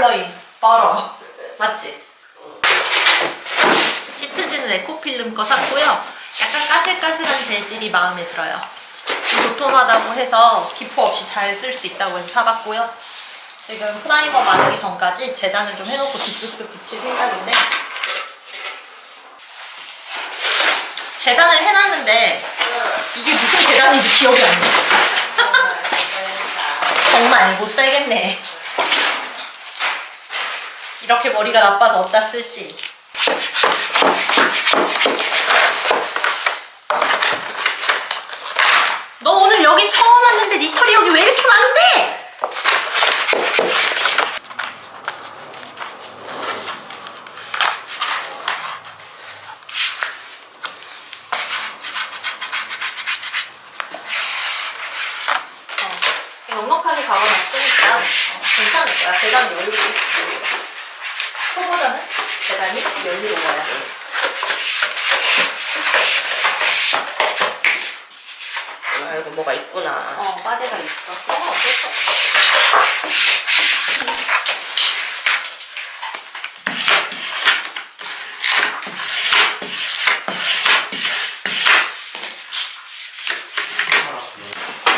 컬러인 버러. 맞지? 시트지는 에코필름 거 샀고요. 약간 까슬까슬한 재질이 마음에 들어요. 도톰하다고 해서 기포 없이 잘 쓸 수 있다고 해서 사봤고요. 지금 프라이머 바르기 전까지 재단을 좀 해놓고 딥스스 붙일 생각인데 재단을 해놨는데 이게 무슨 재단인지 기억이 안 나. 정말 못 살겠네. 이렇게 머리가 나빠서 어디다 쓸지. 너 오늘 여기 처음 왔는데 니 털이 여기 왜 이렇게 많은데? 어, 넉넉하게 박아놨으니까 어, 괜찮을 거야. 계단이 여유롭게 있고. 초보자는 계단이 여유로워야 돼. 아 이거 뭐가 있구나. 어, 빠데가 있어. 그건 어쩔 수 없어.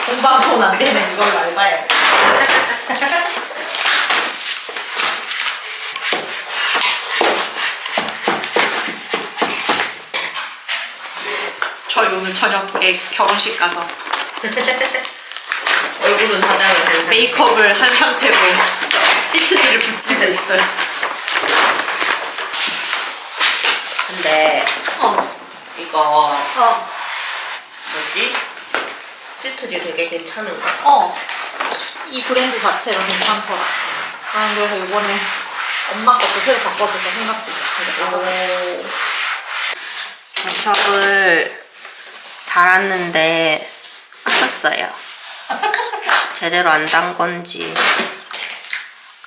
공방폰 안 되면 이걸로 알바해. 저희 오늘 저녁에 결혼식 가서 얼굴은 화장을 한. 메이크업을 한 상태로 시트지를 붙이고 있어요. 근데 어, 이거 어, 뭐지? 시트지 되게 괜찮은 거. 어. 이 브랜드 자체가 괜찮더라. 아, 그래서 이번에 엄마 것도 새로 바꿔줄까 생각 중이야. 개척을 달았는데 빠졌어요. 제대로 안 단 건지.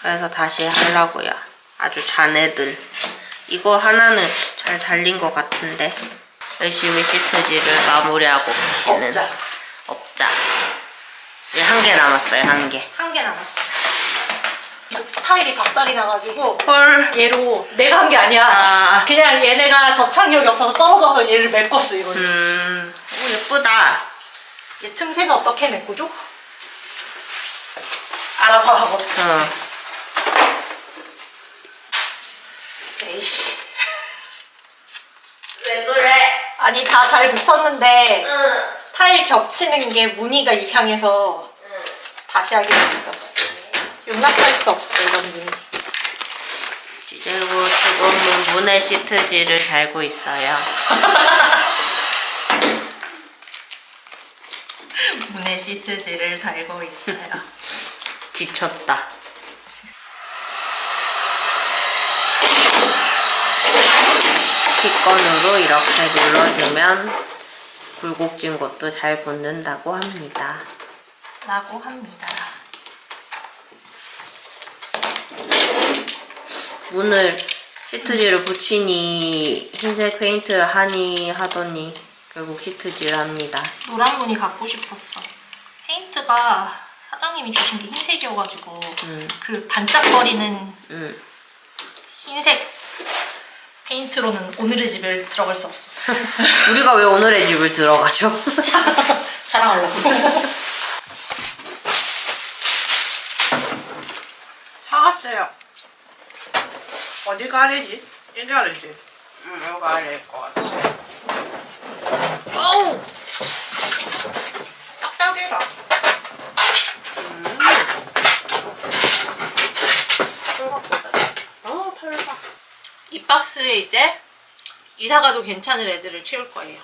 그래서 다시 하려고요. 아주 자네들. 이거 하나는 잘 달린 것 같은데. 열심히 시트지를 마무리하고 계시는 업자. 업자. 이제 한 개 남았어요, 한 개. 한 개 남았어. 타일이 박살이 나가지고 헐. 얘로 내가 한 게 아니야. 아. 그냥 얘네가 접착력이 없어서 떨어져서 얘를 메꿨어 이거는. 음, 오, 예쁘다. 얘 틈새는 어떻게 메꾸죠? 알아서 하겠지. 어. 에이씨. 왜 그래? 아니 다 잘 붙였는데 응. 타일 겹치는 게 무늬가 이상해서 다시 하기로 했어. 용납할 수 없어 이런 무늬. 그리고 지금은 문의 시트지를 달고 있어요. 시트지를 달고 있어요. 지쳤다. 핏건으로 이렇게 눌러주면 굴곡진 곳도 잘 붙는다고 합니다. 라고 합니다. 문을 시트지를 붙이니 흰색 페인트를 하니 하더니 결국 시트지를 합니다. 노란 무늬 갖고 싶었어. 페인트가 사장님이 주신 게 흰색이어가지고 음. 그 반짝거리는 음. 흰색 페인트로는 오늘의 집에 들어갈 수 없어. 우리가 왜 오늘의 집을 들어가죠? 자랑하려고. 사갔어요. 어디 가래지? 여기 가래지? 응, 여기 가래일 것 같아. 어우! 딱딱해라. 어. 이 박스에 이제 이사가도 괜찮은 애들을 채울 거예요.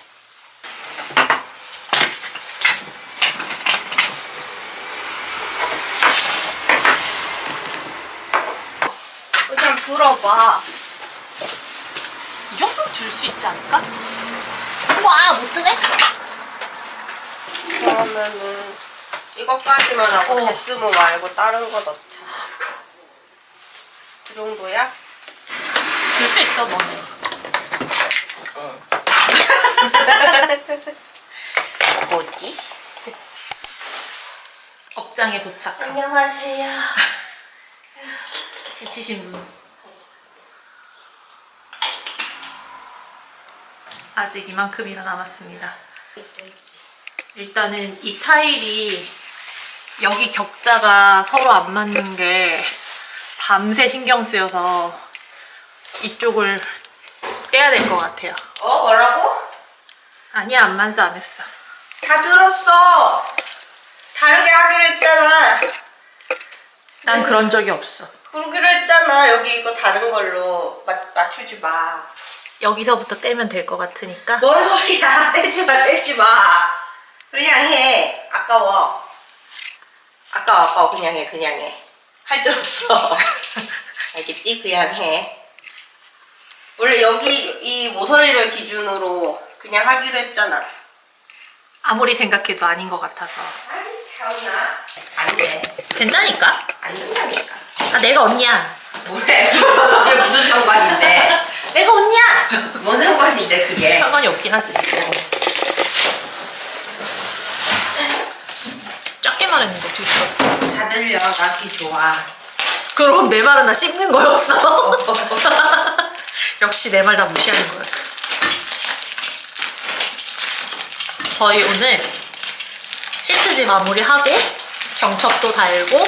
그냥 들어봐. 이 정도면 들 수 있지 않을까? 우와, 못 드네? 그러면은 이것까지만 하고 어. 제스모 말고 다른 거 넣자. 그 정도야? 들 수 있어, 너는. 뭐지? 극장에 도착함. 안녕하세요. 지치신 분. 아직 이만큼이나 남았습니다. 일단은 이 타일이 여기 격자가 서로 안 맞는 게 밤새 신경 쓰여서 이쪽을 떼야 될 것 같아요. 어 뭐라고? 아니야, 안 만져 안 했어. 다 들었어. 다르게 하기로 했잖아. 난 그런 적이 없어. 그러기로 했잖아. 여기 이거 다른 걸로 맞, 맞추지 마. 여기서부터 떼면 될 것 같으니까. 뭔 소리야. 떼지 마, 떼지 마. 그냥 해. 아까워. 아까워, 아까워. 그냥 해, 그냥 해. 칼 들었어. 알겠지? 그냥 해. 원래 여기 이 모서리를 기준으로 그냥 하기로 했잖아. 아무리 생각해도 아닌 것 같아서. 아이, 참나. 안 돼. 된다니까? 안 된다니까. 아, 내가 언니야. 뭐래? 그게 무슨 상관인데? 내가 언니야! 뭔 상관인데, 그게? 상관이 없긴 하지. 작게 말했는데 뒤집었지. 다 들려. 나귀 좋아. 그럼 내 말은 다 씹는 거였어. 역시 내 말 다 무시하는 거였어. 저희 오늘 시트지 마무리하고 경첩도 달고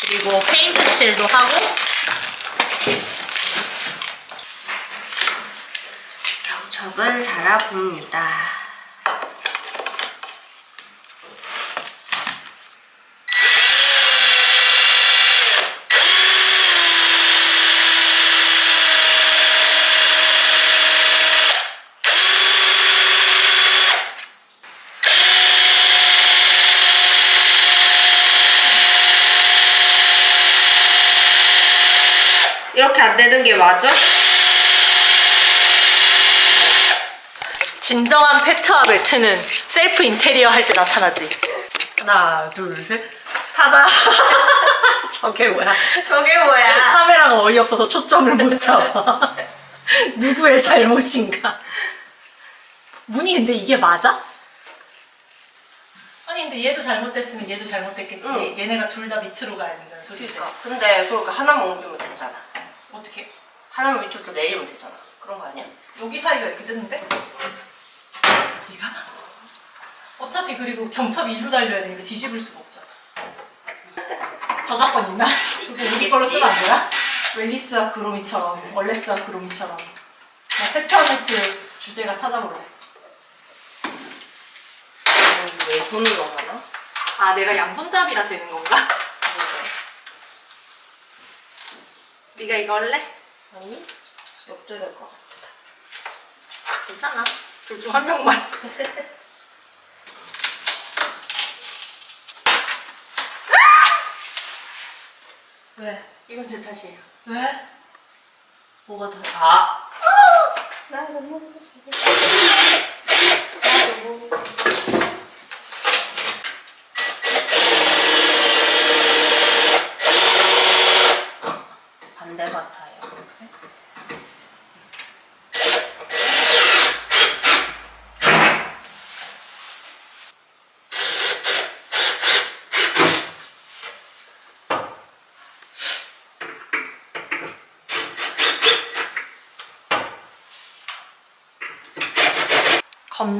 그리고 페인트 칠도 하고 경첩을 달아봅니다. 이렇게 안 되는 게 맞아? 진정한 페트와 매트는 셀프 인테리어 할 때 나타나지. 하나, 둘, 셋. 타다. 저게 뭐야? 저게 뭐야? 카메라가 어이없어서 초점을 못 잡아. 누구의 잘못인가? 문이 근데 이게 맞아? 아니 근데 얘도 잘못됐으면 얘도 잘못됐겠지. 응. 얘네가 둘 다 밑으로 가야 된다는 소리지. 그러니까. 근데 그렇게 하나만 옮기면 되잖아. 어떻게? 하나만 밑으로 내리면 되잖아. 그런 거 아니야? 여기 사이가 이렇게 뜨는데? 이가? 어차피 그리고 경첩이 일로 달려야 되니까 뒤집을 수가 없잖아. 저작권 있나? 이거 우리 걸로 쓰면 안 되나? 웰리스와 그로미처럼, 월레스와 그로미처럼. 나 페트아메트 주제가 찾아볼래. 음, 왜 손으로 하나? 아, 내가 양손잡이라 되는 건가? 네가 이거 할래? 아니? 역도될 것 같아. 괜찮아. 둘 중 한 명만. 왜? 이건 제 탓이에요. 왜? 뭐가 더? 아. 나도 먹었어. 나도 먹었어. 반대 같아요.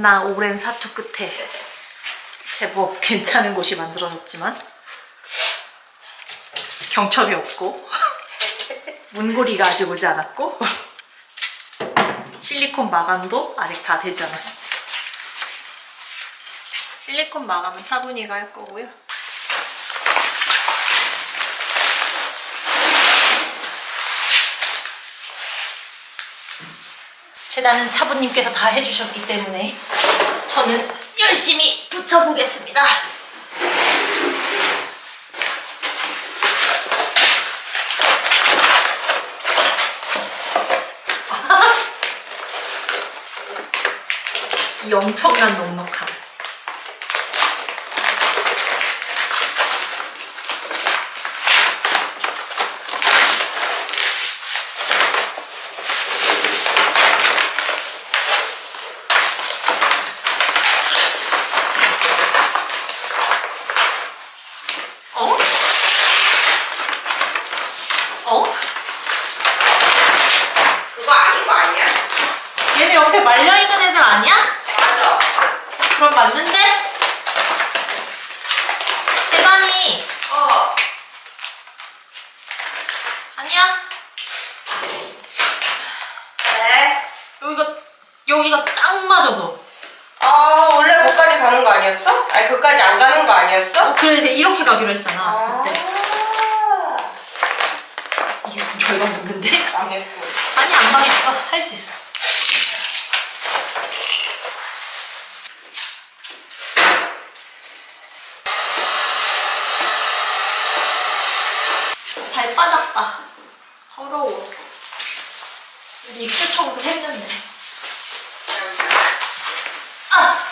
겁나 오랜 사투 끝에 제법 괜찮은 곳이 만들어졌지만 경첩이 없고 문고리가 아직 오지 않았고 실리콘 마감도 아직 다 되지 않았습니다. 실리콘 마감은 차분히가 할 거고요. 재단은 차부님께서 다 해주셨기 때문에 저는 열심히 붙여보겠습니다. 이 엄청난 넉넉함. 얘네 옆에 말려있는 애들 아니야? 맞아. 그럼 맞는데? 재단이 어. 아니야? 네. 여기가 여기가 딱 맞아서 아 원래 거기까지 가는 거 아니었어? 아니 그까지 안 가는 거 아니었어? 어 그래 이렇게 가기로 했잖아 아. 그때 이거 저희가 먹는데? 망했고. 아니 안 망했어 할 수 있어 발 빠졌다. 더러워. 우리 입술 청소 했는데. 아!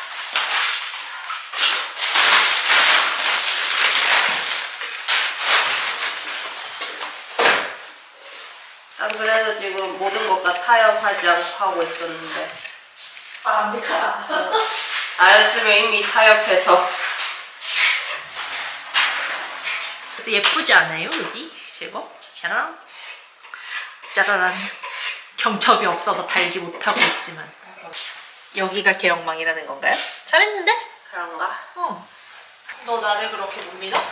안 그래도 지금 모든 것과 타협하지 않고 하고 있었는데. 바람직하다. 나였으면 이미 타협해서. 근데 예쁘지 않아요 여기 제법? 짜라란 짜라란 경첩이 없어서 달지 못하고 있지만 여기가 개영망이라는 건가요? 잘했는데? 그런가? 어. 너 나를 그렇게 못 믿어?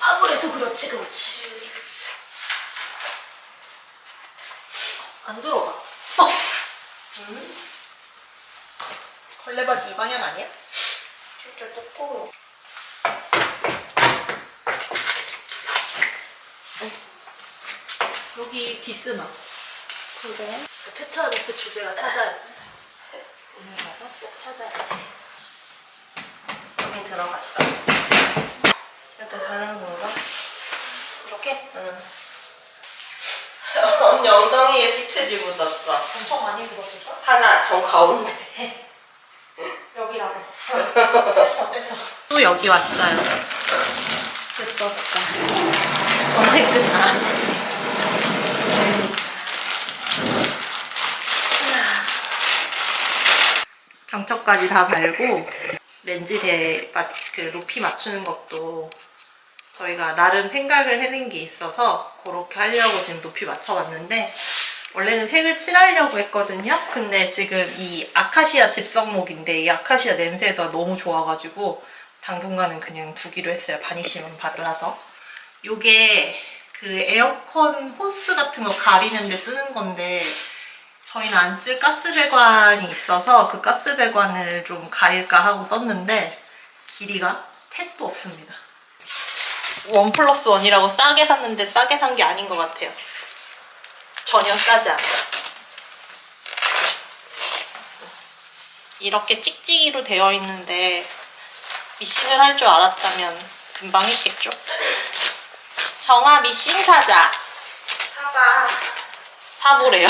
아무래도 그렇지 그렇지 안 들어가 어. 음. 걸레바지 이 방향 아니야? 진짜 두꺼워 여기 비스나 그래? 진짜 페트아노트 주제가 찾아야지. 오늘 가서 꼭 찾아야지. 여긴 들어갔어. 이렇게 사는 건가? 이렇게? 응. 언니 엉덩이에 시트지 묻었어. 엄청 많이 묻었을걸? 하나 정 가운데. 여기라고. 센터 센터 또 여기 왔어요. 됐다. 언제 끝나 경첩까지 다 달고 렌즈 대, 맞- 그 높이 맞추는 것도 저희가 나름 생각을 해낸 게 있어서 그렇게 하려고 지금 높이 맞춰봤는데 원래는 색을 칠하려고 했거든요. 근데 지금 이 아카시아 집성목인데 이 아카시아 냄새가 너무 좋아가지고 당분간은 그냥 두기로 했어요. 바니쉬만 발라서. 요게 그 에어컨 호스 같은 거 가리는 데 쓰는 건데 저희는 안 쓸 가스배관이 있어서 그 가스배관을 좀 가릴까 하고 썼는데 길이가 택도 없습니다. 원 플러스 원이라고 싸게 샀는데 싸게 산 게 아닌 것 같아요. 전혀 싸지 않아. 이렇게 찍찍이로 되어 있는데 미싱을 할 줄 알았다면 금방 했겠죠? 정아 미싱 사자. 사봐 사보래요.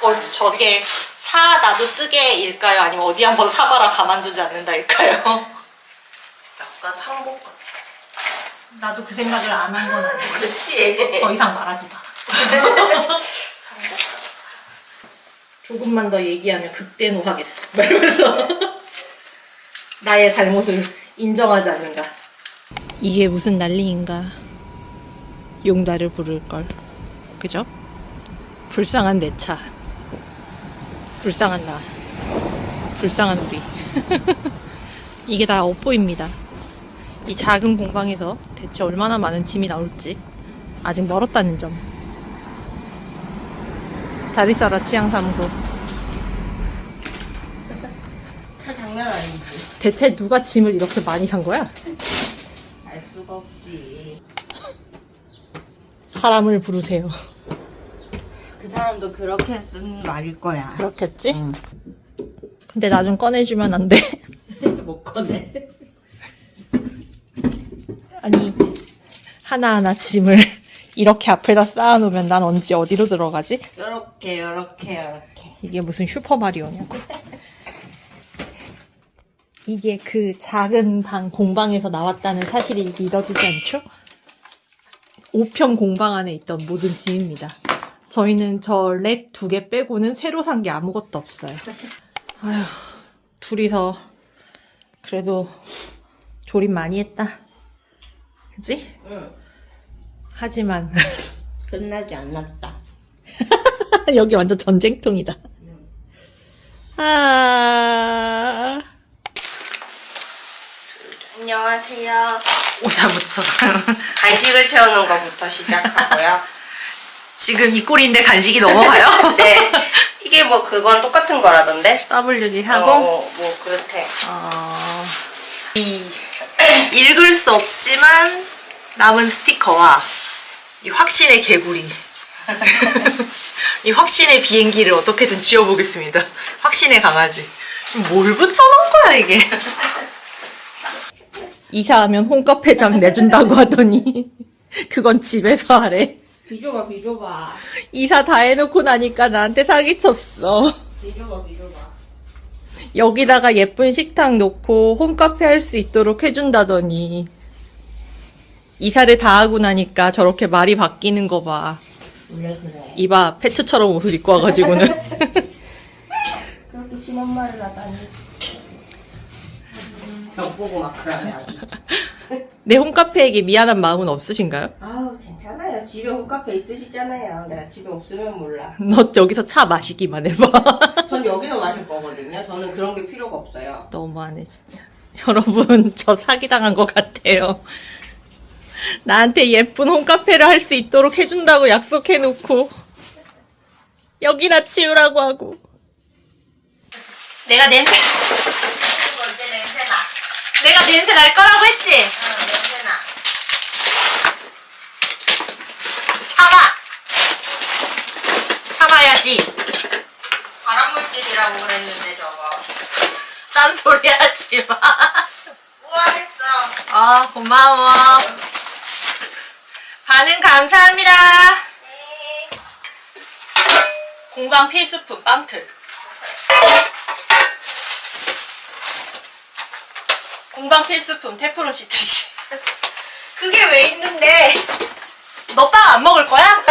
어, 저게 사 나도 쓰게일까요? 아니면 어디 한번 사봐라 가만두지 않는다일까요? 약간 상복 같아 나도 그 생각을 안 한 건 아니고 그치 더 이상 말하지 마. 상복 같아 조금만 더 얘기하면 극대노하겠어. 말면서 나의 잘못을 인정하지 않는가. 이게 무슨 난리인가. 용달을 부를 걸. 그죠? 불쌍한 내 차. 불쌍한 나. 불쌍한 우리. 이게 다 업보입니다. 이 작은 공방에서 대체 얼마나 많은 짐이 나올지 아직 멀었다는 점. 잘 있어라 취향사무소. 차 장난 아니지 대체 누가 짐을 이렇게 많이 산 거야? 알 수가 없지 사람을 부르세요. 그 사람도 그렇게 쓴 말일 거야 그렇겠지? 응. 근데 나 좀 꺼내주면 안 돼? 못 꺼내 아니, 하나하나 짐을 이렇게 앞에다 쌓아놓으면 난 언제 어디로 들어가지? 요렇게 요렇게 요렇게 이게 무슨 슈퍼마리오냐고. 이게 그 작은 방, 공방에서 나왔다는 사실이 믿어지지 않죠? 5평 공방 안에 있던 모든 짐입니다. 저희는 저 렉 두 개 빼고는 새로 산 게 아무것도 없어요. 아휴, 둘이서 그래도 조립 많이 했다. 그지? 응 하지만 끝나지 않았다 여기 완전 전쟁통이다. 아. 안녕하세요. 오자 묻혀. 간식을 채우는 것부터 시작하고요. 지금 이 꼴인데 간식이 넘어가요? 네. 이게 뭐 그건 똑같은 거라던데? WD 하고, 어, 뭐 그렇대. 어, 이, 읽을 수 없지만 남은 스티커와 이 확신의 개구리. 이 확신의 비행기를 어떻게든 지어보겠습니다. 확신의 강아지. 뭘 붙여놓은 거야, 이게? 이사하면 홈카페장 내준다고 하더니, 그건 집에서 하래. 비줘봐, 비줘봐. 이사 다 해놓고 나니까 나한테 사기쳤어. 비줘봐, 비줘봐. 여기다가 예쁜 식탁 놓고 홈카페 할 수 있도록 해준다더니 이사를 다 하고 나니까 저렇게 말이 바뀌는 거 봐. 원래 그래. 이봐 페트처럼 옷을 입고 와가지고는 그렇게 심한 말을 하다니. 벽 보고 막 그러네, 아주. 내 홈카페에게 미안한 마음은 없으신가요? 아 집에 홈카페 있으시잖아요. 내가 집에 없으면 몰라. 너 여기서 차 마시기만 해봐. 전 여기서 마실 거거든요. 저는 그런 게 필요가 없어요. 너무하네 진짜. 여러분 저 사기당한 것 같아요. 나한테 예쁜 홈카페를 할 수 있도록 해준다고 약속해놓고 여기나 치우라고 하고 내가 냄새? 내가 냄새 날 거라고 했지? 응, 냄새나. 참아 참아야지 발암물질이라고 그랬는데, 저거. 딴 소리 하지 마. 우아했어. 아 고마워 반응 감사합니다 공방 필수품 빵틀 공방 필수품 테프론 시트지 그게 왜 있는데? 너 빵 안 먹을 거야?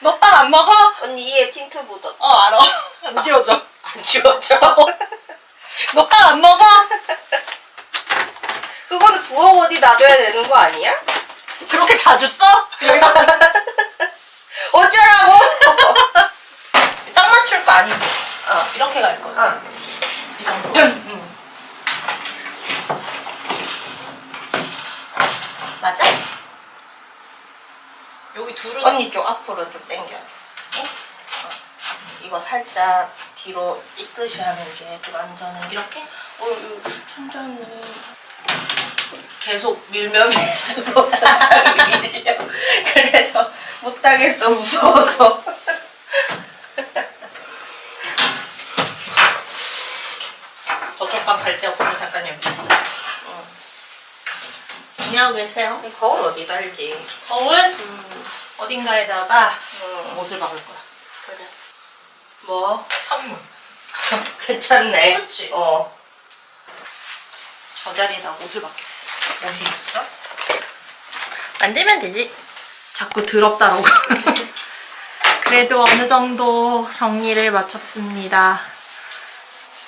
너빵 안 먹어? 언니 이에 틴트 묻었어. 어 알아 안 지워져 안 지워져. 너 빵 안 먹어? 그거는 부엌 어디 놔둬야 되는 거 아니야? 그렇게 자주 써? 어쩌라고? 딱 맞출 거 아니지? 어. 이렇게 갈 거지 어. 이 정도 응. 맞아? 여기 둘은 언니 쪽 앞으로 좀 당겨줘. 어? 이거 살짝 뒤로 있듯이 하는 게 좀 안전해. 이렇게? 어, 이거 천천히. 계속 밀면 밀수록 천천히 밀려. 그래서 못하겠어, 무서워서. 저쪽 방 갈 데 없으면 잠깐 여기 있어 이 거울 어디 달지? 거울 음, 어딘가에다가 음, 옷을 박을 거야 그래. 뭐? 창문 괜찮네. 그렇지. 어. 저 자리에다 옷을 박겠어 옷이 있어? 만들면 되지. 자꾸 더럽다라고. 그래도 어느 정도 정리를 마쳤습니다.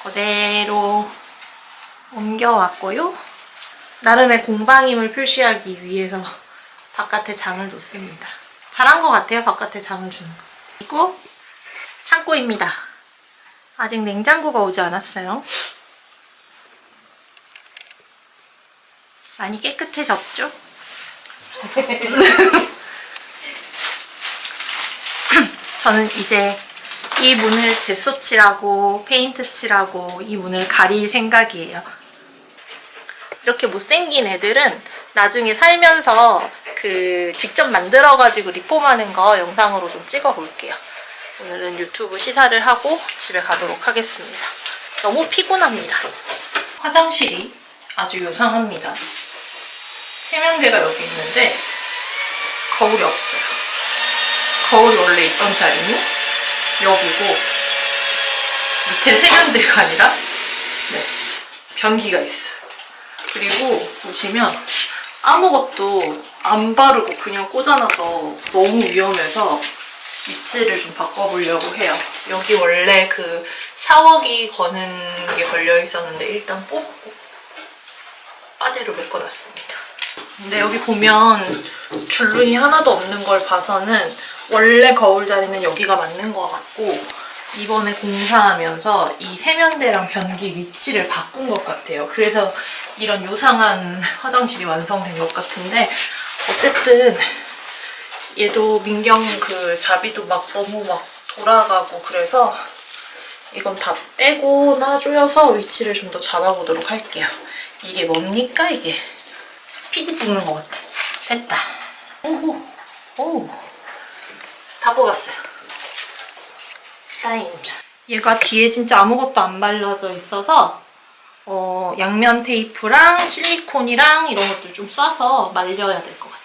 그대로 옮겨왔고요. 나름의 공방임을 표시하기 위해서 바깥에 장을 놓습니다. 잘한 것 같아요, 바깥에 장을 주는 거. 그리고 창고입니다. 아직 냉장고가 오지 않았어요. 많이 깨끗해졌죠? 저는 이제 이 문을 제소 칠하고 페인트 칠하고 이 문을 가릴 생각이에요. 이렇게 못생긴 애들은 나중에 살면서 그 직접 만들어가지고 리폼하는 거 영상으로 좀 찍어 볼게요. 오늘은 유튜브 시사를 하고 집에 가도록 하겠습니다. 너무 피곤합니다. 화장실이 아주 요상합니다. 세면대가 여기 있는데 거울이 없어요. 거울이 원래 있던 자리는 여기고 밑에 세면대가 아니라 네, 변기가 있어요. 그리고 보시면 아무것도 안 바르고 그냥 꽂아놔서 너무 위험해서 위치를 좀 바꿔보려고 해요. 여기 원래 그 샤워기 거는 게 걸려 있었는데 일단 뽑고 빠대로 메꿔놨습니다. 근데 여기 보면 줄눈이 하나도 없는 걸 봐서는 원래 거울 자리는 여기가 맞는 것 같고 이번에 공사하면서 이 세면대랑 변기 위치를 바꾼 것 같아요. 그래서 이런 요상한 화장실이 완성된 것 같은데 어쨌든 얘도 민경 그 자비도 막 너무 막 돌아가고 그래서 이건 다 빼고나 조여서 위치를 좀 더 잡아보도록 할게요. 이게 뭡니까 이게? 피지 뽑는 것 같아. 됐다. 오호. 오. 다 뽑았어요. 다행입니다. 얘가 뒤에 진짜 아무것도 안 발라져 있어서 어, 양면 테이프랑 실리콘이랑 이런 것들 좀 싸서 말려야 될 것 같아요.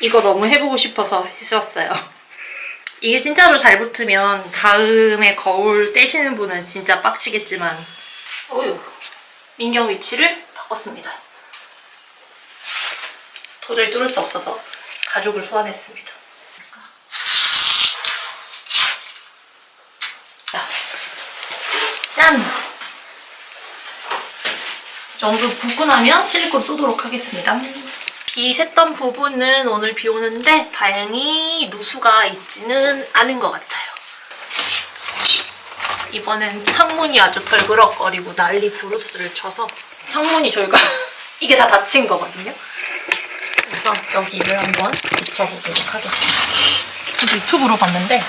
이거 너무 해보고 싶어서 했었어요. 이게 진짜로 잘 붙으면 다음에 거울 떼시는 분은 진짜 빡치겠지만 어휴 민경 위치를 바꿨습니다. 도저히 뚫을 수 없어서 가족을 소환했습니다. 자, 짠! 이 정도 붓고 나면 실리콘 쏘도록 하겠습니다. 비 샜던 부분은 오늘 비 오는데 다행히 누수가 있지는 않은 것 같아요. 이번엔 창문이 아주 덜그럭거리고 난리 부르스를 쳐서 창문이 저희가 이게 다 닫힌 거거든요. 그래서 여기를 한번 붙여보도록 하겠습니다. 유튜브로 봤는데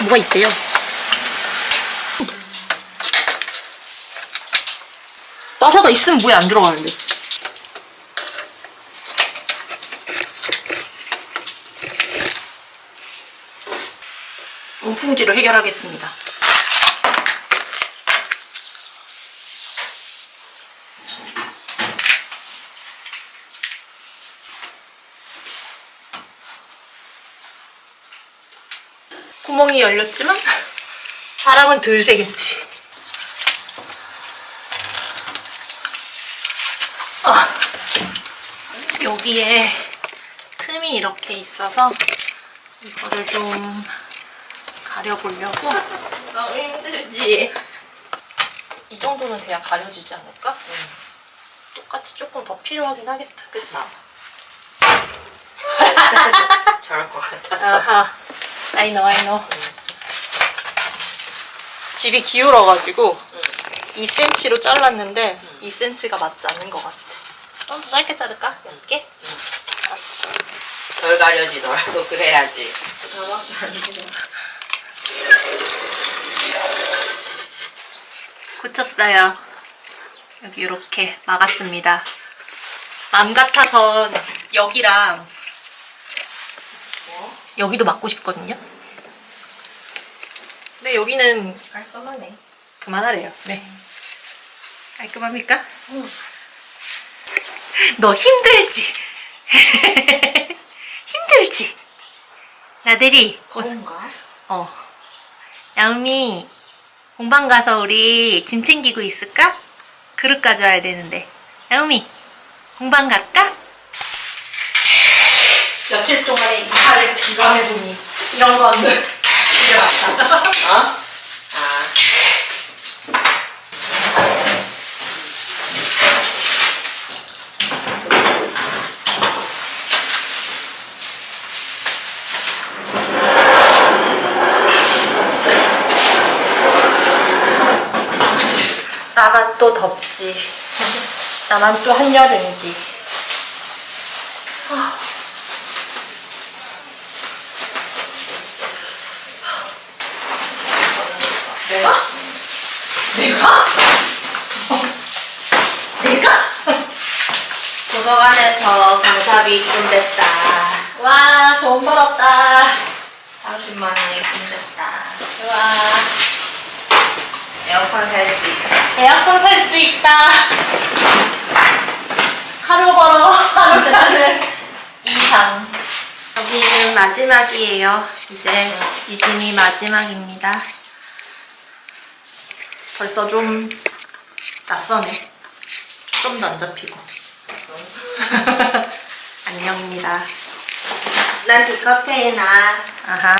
뭐가 있대요. 나사가 있으면 뭐에 안 들어가는데. 우풍지로 해결하겠습니다. 구멍이 열렸지만 바람은 덜 새겠지. 아, 여기에 틈이 이렇게 있어서 이거를 좀 가려보려고 너무 힘들지. 이 정도는 돼야 가려지지 않을까? 똑같이 조금 더 필요하긴 하겠다. 그치? 저럴 것 같았어. 아하. I know, I know. 집이 기울어가지고 2cm로 잘랐는데 2cm가 맞지 않는 것 같아. 좀 더 짧게 자를까? 얇게? 덜 가려지더라도 그래야지. 고쳤어요. 여기 이렇게 막았습니다. 맘 같아선 여기랑 여기도 막고 싶거든요. 근데 여기는 깔끔하네. 그만하래요. 네. 깔끔합니까? 너 힘들지? 힘들지? 나들이 더운가? 어. 야음이 공방 가서 우리 짐 챙기고 있을까? 그릇 가져와야 되는데. 야음이 공방 갈까? 며칠 동안에 이파를 비감해보니 이런 건 왔다. 어? 아. 나만 또 덥지. 나만 또 한여름이지. 내가? 내가? 내가? 도서관에서 강사비 입금됐다. 와, 돈 벌었다. 30만 원이 입금됐다. 좋아. 에어컨 살 수 있다. 에어컨 살 수 있다. 하루 벌어 하루 사는 이상. 여기는 마지막이에요. 이제 이 짐이 마지막입니다. 벌써 좀 낯서네. 좀도 안 잡히고. 안녕입니다. 난 디카페에 나. 아하.